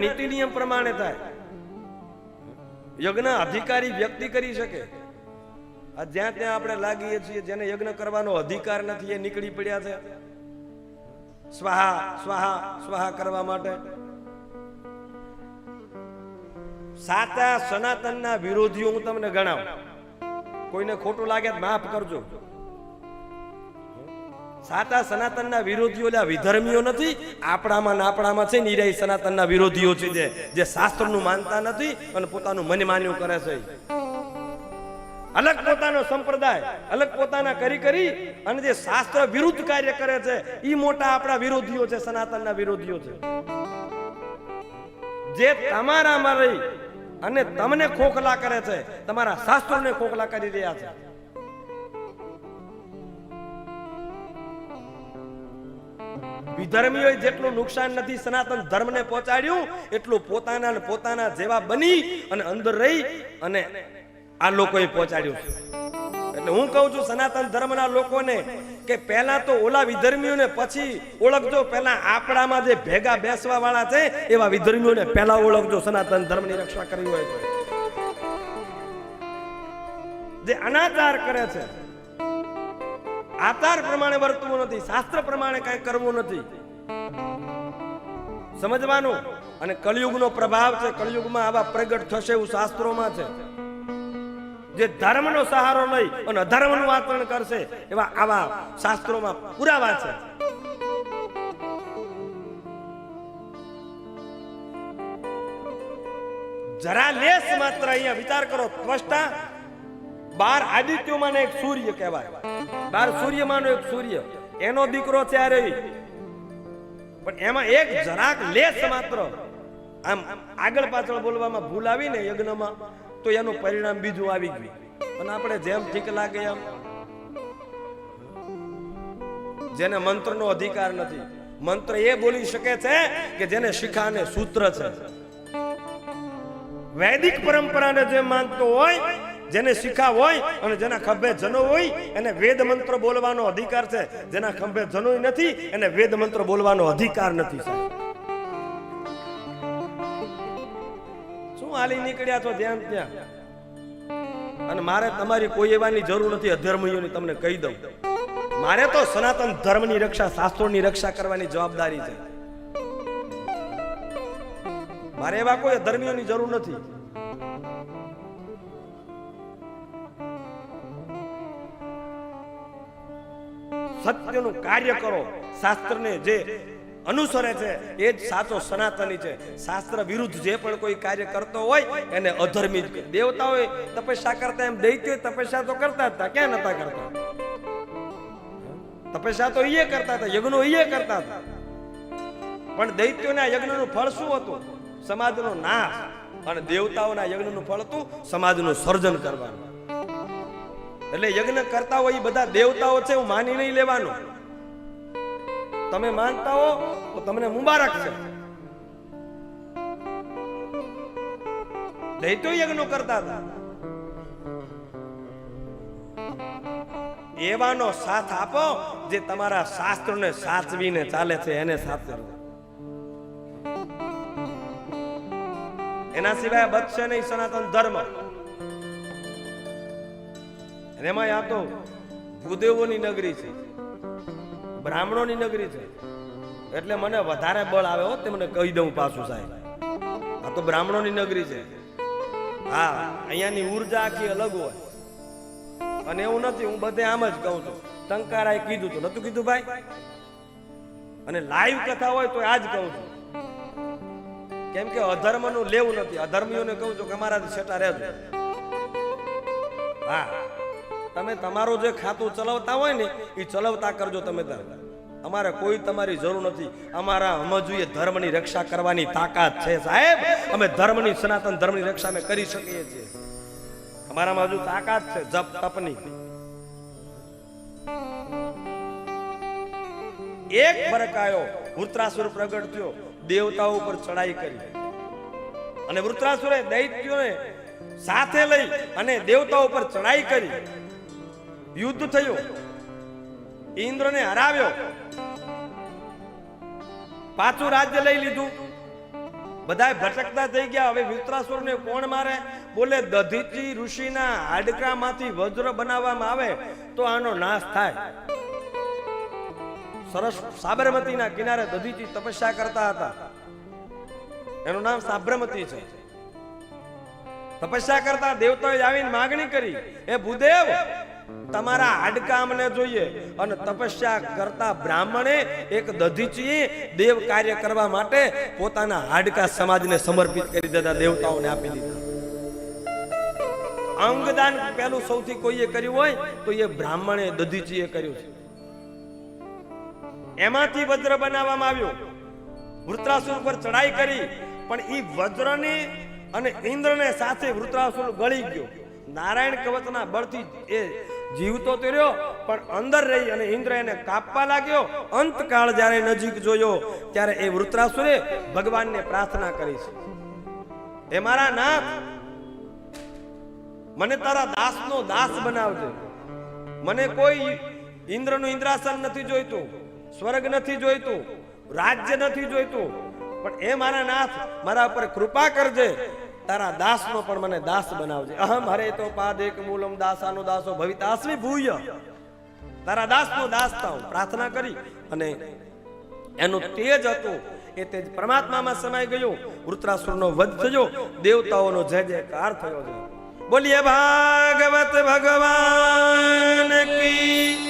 નીતિ નિયમ પ્રમાણે થાય. યજ્ઞ અધિકારી વ્યક્તિ કરી શકે. આ જ્યાં ત્યાં આપણે લાગીએ છીએ, જેને યજ્ઞ કરવાનો અધિકાર નથી, એ નીકળી પડ્યા છે. સ્વાહા સ્વાહા સ્વાહા કરવા માટે. સાચા સનાતનના વિરોધીઓ હું તમને ગણાવું. કોઈને ખોટું લાગે માફ કરજો. સાચા સનાતનના વિરોધીઓ એટલે વિધર્મીઓ નથી, આપણામાં ને આપણામાં છે નિરાય સનાતનના વિરોધીઓ છે જે જે શાસ્ત્રનું માનતા નથી અને પોતાનું મન માન્યું કરે છે. અલગ પોતાનો સંપ્રદાય, અલગ પોતાના કરી કરી અને જે શાસ્ત્ર વિરુદ્ધ કાર્ય કરે છે એ મોટા આપણા વિરોધીઓ છે, સનાતનના વિરોધીઓ છે. જે તમારામાં રહી અને તમને ખોખલા કરે છે, તમારા શાસ્ત્રોને ખોખલા કરી રહ્યા છે. વિધર્મીઓએ જેટલું નુકસાન નથી, સનાતન ધર્મને પહોંચાડ્યું, એટલું પોતાના ને પોતાના જેવા બની અને અંદર રહી અને આ લોકોએ પહોંચાડ્યું છે. એટલે હું કહું છું, સનાતન ધર્મના લોકોને કે પહેલા તો ઓલા વિધર્મીઓને પછી ઓળખજો, પહેલા આપણામાં જે ભેગા બેસવા વાળા છે, એવા વિધર્મીઓને પહેલા ઓળખજો, સનાતન ધર્મની રક્ષા કરવી હોય જે અનાચાર કરે છે આચાર પ્રમાણે વર્તવું નથી, શાસ્ત્ર પ્રમાણે કઈ કરવું નથી. સમજવાનું? અને કલયુગનો પ્રભાવ છે, કળિયુગમાં આવા પ્રગટ થશે એવું શાસ્ત્રોમાં છે. જે ધર્મનો સહારો લઈ અને અધર્મનું આચરણ કરશે, એવા આવા શાસ્ત્રોમાં પુરાવા છે. જરા લેસ માત્ર અહીંયા વિચાર કરો, ત્વષ્ટા બાર આદિત્યોમાં એક સૂર્ય કહેવાય. બાર સૂર્યમાંનો એક સૂર્ય. એનો દીકરો છે આ પણ એમાં એક જરાક લેસ માત્ર. આમ આગળ પાછળ બોલવામાં ભૂલ આવી ને યજ્ઞમાં, તો એનું પરિણામ બીજું આવી ગયું. અને આપણે જેમ ઠીક લાગે એમ. જેને મંત્રનો અધિકાર નથી. મંત્ર એ બોલી શકે છે કે જેને શિખા અને સૂત્ર છે. વૈદિક પરંપરાને જે માનતો હોય જેને શિખા હોય અને જેના ખંભે જનો હોય, એને વેદ મંત્ર બોલવાનો અધિકાર છે. જેના ખંભે જનો નથી, એને વેદ મંત્ર બોલવાનો અધિકાર નથી શું હાલી નીકળ્યા છો ધ્યાન ત્યાં? અને મારે તમારી કોઈ એવાની જરૂર નથી, અધર્મીઓની તમને કહી દઉં. મારે તો સનાતન ધર્મની રક્ષા, શાસ્ત્રોની રક્ષા કરવાની જવાબદારી છે. મારે એવા કોઈ અધર્મીઓની જરૂર નથી. સત્યનું કાર્ય કરો. શાસ્ત્રને જે અનુસરે છે, એ જ સાચો સનાતની છે. શાસ્ત્ર વિરુદ્ધ જે પણ કોઈ કાર્ય કરતો હોય, એને અધર્મી જ. દેવતાઓએ તપસ્યા કરતા એમ દૈત્યો તપસ્યા તો કરતા હતા ક્યાં નતા કરતા? તપસ્યા તો એ કરતા હતા યજ્ઞો એ કરતા હતા પણ દૈત્યોના યજ્ઞનું ફળ શું હતું? સમાજનો નાશ. અને દેવતાઓના યજ્ઞનું ફળ હતું? સમાજનું સર્જન કરવાનું. એટલે યજ્ઞ કરતા હોય એ બધા દેવતાઓ છે, હું માની નહીં લેવાનું. તમે માનતા હો, તો તમને મુબારક છે. દૈત્યો યજ્ઞો કરતા હતા. એવાનો સાથ આપો, જે તમારા શાસ્ત્રોને સાચવીને ચાલે છે, એને સાચવો. એના સિવાય બચશે નહીં સનાતન ધર્મ. એમાં આ તો ભૂદેવોની નગરી છે, બ્રાહ્મણોની નગરી છે. એટલે મને વધારે બળ આવે હો, તે મને કહી દઉં પાછું સાહેબ. આ તો બ્રાહ્મણોની નગરી છે. હા, અહીંયાની ઊર્જા આખી અલગ હોય. અને એવું નથી, હું બધે આમ જ કહું છું. ટંકારાએ કીધું તું નતું કીધું ભાઈ? અને લાઈવ કથા હોય તો આ જ કહું છું. કેમ કે અધર્મનું લેવું નથી. અધર્મીઓને કહું છું કે અમારાથી છેટા રહેજો. હા. તમે તમારું જે ખાતું ચલાવતા હોય ને એ ચલાવતા કરજો તમે તાર. અમારે કોઈ તમારી જરૂર નથી. અમારા સમજવું ધર્મની રક્ષા કરવાની તાકાત છે, સાહેબ. અમે ધર્મની, સનાતન ધર્મની રક્ષા અમે કરી શકીએ છીએ. અમારામાં હજુ તાકાત છે, જપ તપની એક ફરક આવ્યો વૃત્રાસુર પ્રગટ થયો. દેવતાઓ ઉપર ચડાઈ કરી. અને વૃત્રાસુરે દૈત્યોને સાથે લઈ અને દેવતાઓ ઉપર ચડાઈ કરી. યુદ્ધ થયું. ઇન્દ્રને હરાવ્યો. પાછું રાજ્ય લઈ લીધું. બધા ભટકતા થઈ ગયા. હવે વિત્રાસુરને કોણ મારે? બોલે, દધીચી ઋષિના હાડકામાંથી વજ્ર બનાવવામાં આવે તો આનો નાશ થાય. સરસ સાબરમતીના કિનારે દધીચી તપસ્યા કરતા હતા. એનું નામ સાબરમતી છે. તપસ્યા કરતા દેવતાએ આવીને માગણી કરી. એ ભૂદેવ તમારા હાડકા અમને જોઈએ અને તપસ્યા કરતા બ્રાહ્મણે એક દધીચીએ દેવ કાર્ય કરવા માટે પોતાના હાડકા સમાજને સમર્પિત કરી દેતા દેવતાઓને આપી દીધા. અંગદાન પેલું સૌથી કોઈએ કર્યું હોય, તો એ બ્રાહ્મણે દધીચીએ કર્યું છે. એમાંથી વજ્ર બનાવવામાં આવ્યું. વૃત્રાસુર પર ચડાઈ કરી, પણ એ વજ્રને અને ઇન્દ્રને સાથે વૃત્રાસુર ગળી ગયો. નારાયણ કવચના બળથી એ જીવતો તો રહ્યો, પણ અંદર રહી અને ઇન્દ્ર એને કાપવા લાગ્યો. અંતકાળ જ્યારે નજીક જોયો, ત્યારે એ વૃત્રાસુરે ભગવાનને પ્રાર્થના કરી છે. એ મારા નાથ, મને તારા દાસનો દાસ બનાવજે. મને કોઈ ઇન્દ્રનું ઇન્દ્રાસન નથી જોઈતું, સ્વર્ગ નથી જોઈતું, રાજ્ય નથી જોઈતું. પણ એ મારા નાથ, મારા ઉપર કૃપા કરજે. તારા દાસનો પણ મને દાસ બનાવજે. અહમ હરે તો પાદેક મૂલમ દાસાનો દાસો ભવિતાસ્મી ભૂય. તારા દાસનો દાસ થાઉં. પ્રાર્થના કરી અને એનું તેજ હતું. એ તેજ પરમાત્મામાં સમાઈ ગયું. વૃત્રાસુરનો વધ થયો. દેવતાઓનો જય જયકાર થયો બોલીએ ભાગવત ભગવાન કી